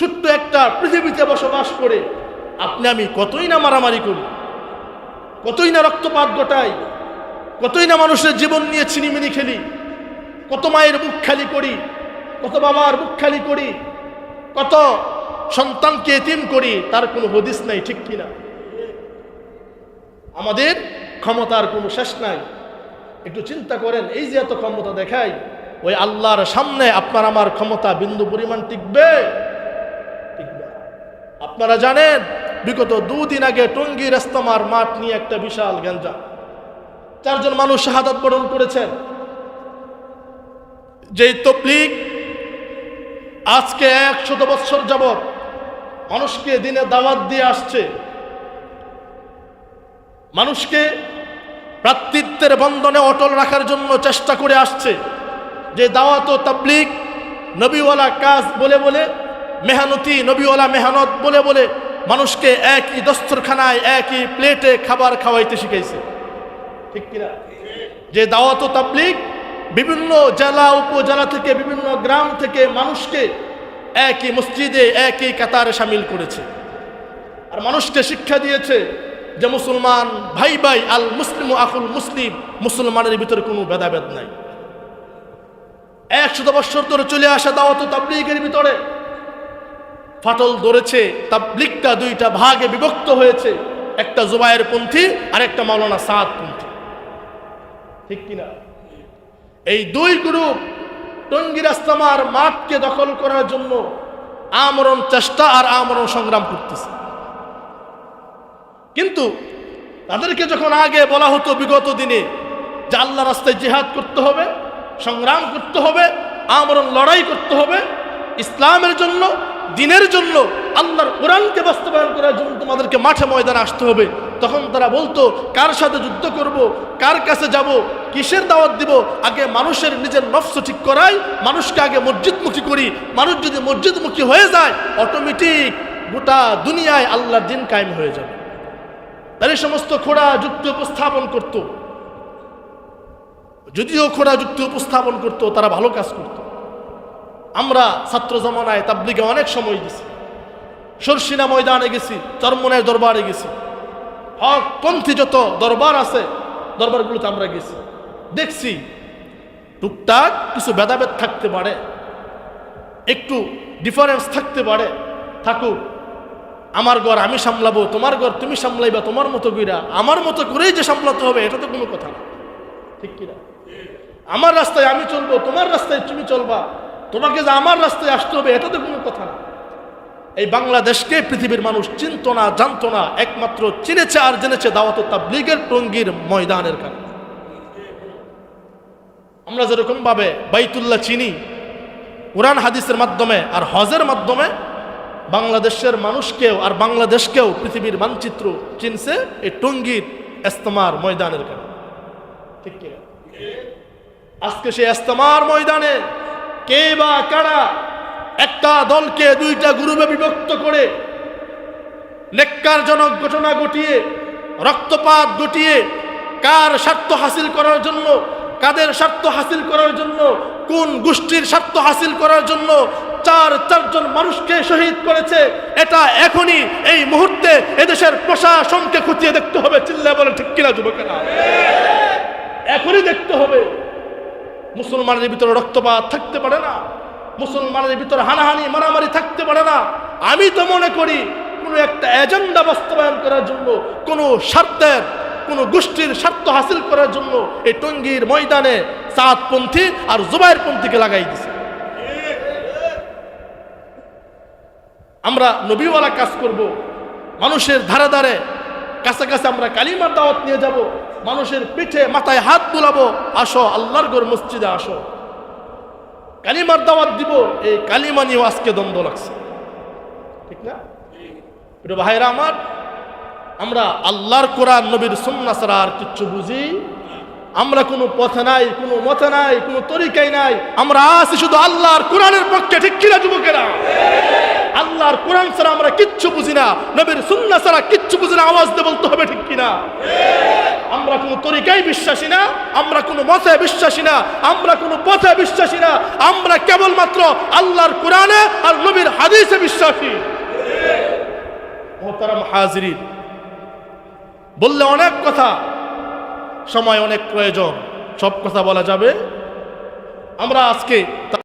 ছোট্ট একটা পৃথিবীতে বসবাস করে, আপনি আমি কতই না মারামারি করি, কতই না রক্তপাত ঘটাই, কতই না মানুষের জীবন নিয়ে ছিনিমিনি খেলি, কত মায়ের বুক খালি করি, কত বাবার বুক খালি করি, কত সন্তানকে এতিম করি, তার কোনো হদিস নাই, ঠিক কিনা আমাদের ক্ষমতার কোনো শেষ নাই একটু চিন্তা করেন, এই যে এত ক্ষমতা দেখাই, ওই আল্লাহর সামনে আপনার আমার ক্ষমতা বিন্দু পরিমাণ টিকবে। আপনারা জানেন, বিগত দুদিন আগে টঙ্গী রেস্তমার মাঠ নিয়ে একটা বিশাল গেঞ্জা চারজন মানুষ শাহাদাত বরণ করেছেন। যেই তবলিগ আজকে একশত বৎসর যাবৎ মানুষকে দিনে দাওয়াত দিয়ে আসছে। মানুষকে ভ্রাতৃত্বের বন্ধনে অটল রাখার জন্য চেষ্টা করে আসছে। যে দাওয়াত ও তাবলিগ নবীওয়ালা কাজ বলে বলে মেহনতি নবীওয়ালা মেহনত বলে বলে মানুষকে একই দস্তরখানায়, একই প্লেটে খাবার খাওয়াইতে শিখাইছে। ঠিক কিনা? যে দাওয়াত ও তাবলিগ বিভিন্ন জেলা, উপজেলা থেকে, বিভিন্ন গ্রাম থেকে মানুষকে একই মসজিদে, একই কাতারে সামিল করেছে। আর মানুষকে শিক্ষা দিয়েছে যে মুসলমান ভাই ভাই আল মুসলিম আকুল মুসলিম মুসলমানের ভিতরে কোনো ভেদাভেদ নাই। একশত বৎসর ধরে চলে আসা দাওয়াত তাবলিগের ভিতরে ফাটল ধরেছে, তাবলিগটা দুইটা ভাগে বিভক্ত হয়েছে। একটা জুবায়ের পন্থী আর একটা মাওলানা সাদ পন্থী। ঠিক কিনা? এই দুই গ্রুপ টঙ্গির আস্তামার মাঠকে দখল করার জন্য আমরণ চেষ্টা আর আমরণ সংগ্রাম করতেছে। কিন্তু তাদেরকে যখন আগে বলা হতো বিগত দিনে যে আল্লাহ রাস্তায় জেহাদ করতে হবে, সংগ্রাম করতে হবে, আমরণ লড়াই করতে হবে, ইসলামের জন্য দিনের জন্য আল্লাহর কোরআনকে বাস্তবায়ন করার জন্য তোমাদেরকে মাঠে ময়দানে আসতে হবে। তখন তারা বলতো, কার সাথে যুদ্ধ করব? কার কাছে যাব? কিসের দাওয়াত দিব? আগে মানুষের নিজের নফস ঠিক করাই, মানুষকে আগে মসজিদমুখী করি। মানুষ যদি মসজিদমুখী হয়ে যায় অটোমেটিক গোটা দুনিয়ায় আল্লাহর দিন কায়েম হয়ে যাবে। এই সমস্ত খোড়া যুক্তি উপস্থাপন করত। যদিও খোড়া যুক্তি উপস্থাপন করত, তারা ভালো কাজ করত। আমরা ছাত্র জমানায় তাবলিগে অনেক সময় গেছি। সরসিনা ময়দানে গেছি চরমনের দরবারে গেছি। হক পন্থী যত দরবার আছে, দরবারগুলোতে আমরা গেছি। দেখছি টুকটাক কিছু ভেদাভেদ থাকতে পারে, একটু ডিফারেন্স থাকতে পারে। থাকুক, আমার ঘর আমি সামলাবো, তোমার ঘর তুমি সামলাইবা, তোমার মতো কইরা, আমার মতো করেই যে সামলাতে হবে, এটা তো কোনো কথা না। ঠিক কিনা? আমার রাস্তায় আমি চলবো, তোমার রাস্তায় তুমি চলবা। তোমাকে যে আমার রাস্তায় আসতে হবে এটা তো কোনো কথা না। এই বাংলাদেশকে পৃথিবীর মানুষ চিনত না, জানতো না, একমাত্র চিনেছে আর জেনেছে দাওয়াত তাবলিগের টঙ্গির ময়দানের কারণে। আমরা যেরকম ভাবে বাইতুল্লাহ চিনি, কোরআন হাদিসের মাধ্যমে আর হজের মাধ্যমে বাংলাদেশের মানুষকেও আর বাংলাদেশকেও পৃথিবীর মানচিত্র চিনছে এই টঙ্গীর এস্তমার ময়দানের কারণে। ঠিক আজকে সেই এস্তমার ময়দানে কে বা কারা একটা দলকে দুইটা গ্রুপে বিভক্ত করে নেককারজনক ঘটনা ঘটিয়ে, রক্তপাত ঘটিয়ে কার স্বার্থ হাসিল করার জন্য, কাদের স্বার্থ হাসিল করার জন্য, কোন গোষ্ঠীর স্বার্থ হাসিল করার জন্য চার, চারজন মানুষকে শহীদ করেছে, এটা এখনই এই মুহূর্তে এদেশের প্রশাসনকে খুঁটিয়ে দেখতে হবে। চিল্লা বলে ঠিক কিনা, যুবকেরা? এখনই দেখতে হবে। মুসলমানের ভিতরে রক্তপাত থাকতে পারে না, মুসলমানের ভিতরে হানাহানি, মারামারি থাকতে পারে না। আমি তো মনে করি কোনো একটা এজেন্ডা বাস্তবায়ন করার জন্য, কোনো স্বার্থের, কোনো গোষ্ঠীর স্বার্থ হাসিল করার জন্য এই টঙ্গীর ময়দানে সাতপন্থী আর জুবাইরপন্থীকে লাগাই দিছে। আমরা নবীওয়ালা কাজ করব, মানুষের ধারে ধারে, কাছে কাছে আমরা কালিমার দাওয়াত নিয়ে যাব মানুষের পিঠে মাথায় হাত বুলাবো আসো, আল্লাহর গোর মসজিদে আসো। কালিমার দাওয়াত দিব, এই কালিমা নিয়েও আজকে দ্বন্দ্ব লাগছে। ঠিক না? এটা ভাইরা আমার, আমরা আল্লাহর কোরআন, নবীর সুন্না ছাড়া আর কিচ্ছু বুঝি। আমরা কোনো পথে নাই, কোনো মতে নাই, কোনো তরিকাই নাই। আমরা আছি শুধু আল্লাহর কোরআনের পক্ষে, ঠিক কিনা, যুবকেরা? আল্লাহর কোরআন ছাড়া আমরা কিচ্ছু বুঝি না। নবীর সুন্না ছাড়া কিচ্ছু বুঝি না, আওয়াজ দিয়ে বলতে হবে ঠিক কিনা? আমরা কোনো তরিকায় বিশ্বাসী না, আমরা কোনো মতে বিশ্বাসী না, আমরা কোনো পথে বিশ্বাসী না, আমরা কেবলমাত্র আল্লাহর কোরআনে আর নবীর হাদিসে বিশ্বাস। মোহতারাম হাজরিন, বললে অনেক কথা, সময় অনেক প্রয়োজন, সব কথা বলা যাবে। আমরা আজকে